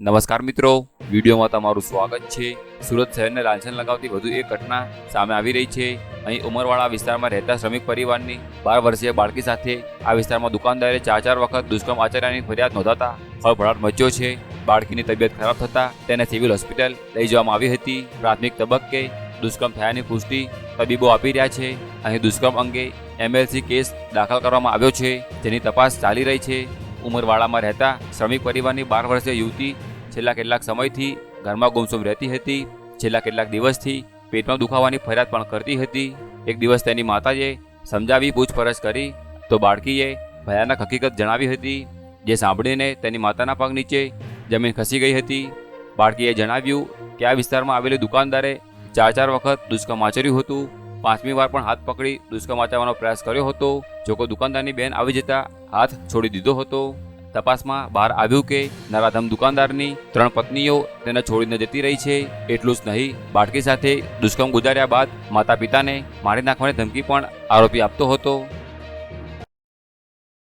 નમસ્કાર મિત્રો. વિડીયોમાં તમારું સ્વાગત છે. સુરત શહેરને લાંછન લગાવતી વધુ એક ઘટના સામે આવી રહી છે. અહીં ઉમરવાડા વિસ્તારમાં રહેતા શ્રમિક પરિવારની બાર વર્ષીય બાળકી સાથે આ વિસ્તારમાં દુકાનદારે ચાર ચાર વખત દુષ્કર્મ આચર્યાની ફરિયાદ નોંધાતા ખળભળાટ મચ્યો છે. બાળકીની તબિયત ખરાબ થતાં તેને સિવિલ હોસ્પિટલ લઈ જવામાં આવી હતી. પ્રાથમિક તબક્કે દુષ્કર્મ થયાની પુષ્ટિ તબીબો આપી રહ્યા છે. અહીં દુષ્કર્મ અંગે એમએલસી કેસ દાખલ કરવામાં આવ્યો છે. જેની તપાસ ચાલી રહી છે. ઉમરવાડામાં રહેતા શ્રમિક પરિવારની બાર વર્ષીય યુવતી છેલ્લા કેટલાક સમયથી ઘરમાં ગુમસુમ રહેતી હતી. છેલ્લા કેટલાક દિવસથી પેટમાં દુખાવાની ફરિયાદ પણ કરતી હતી. એક દિવસ તેની માતાએ સમજાવી પૂછપરછ કરી તો બાળકીએ ભયાનક હકીકત જણાવી હતી, જે સાંભળીને તેની માતાના પગ નીચે જમીન ખસી ગઈ હતી. બાળકીએ જણાવ્યું કે આ વિસ્તારમાં આવેલી દુકાનદારે ચાર ચાર વખત દુષ્કર્મ આચર્યું હતું. પાંચમી વાર પણ હાથ પકડી દુષ્કર્મ આચરવાનો પ્રયાસ કર્યો હતો. જોકે દુકાનદારની બેન આવી જતા હાથ છોડી દીધો હતો. તપાસમાં બહાર આવ્યું કે નરાધમ દુકાનદારની ત્રણ પત્નીઓ તેને છોડીને જતી રહી છે. એટલું જ નહીં, બાળકી સાથે દુષ્કર્મ ગુજાર્યા બાદ માતા પિતાને મારી નાખવાની ધમકી પણ આરોપી આપતો હતો.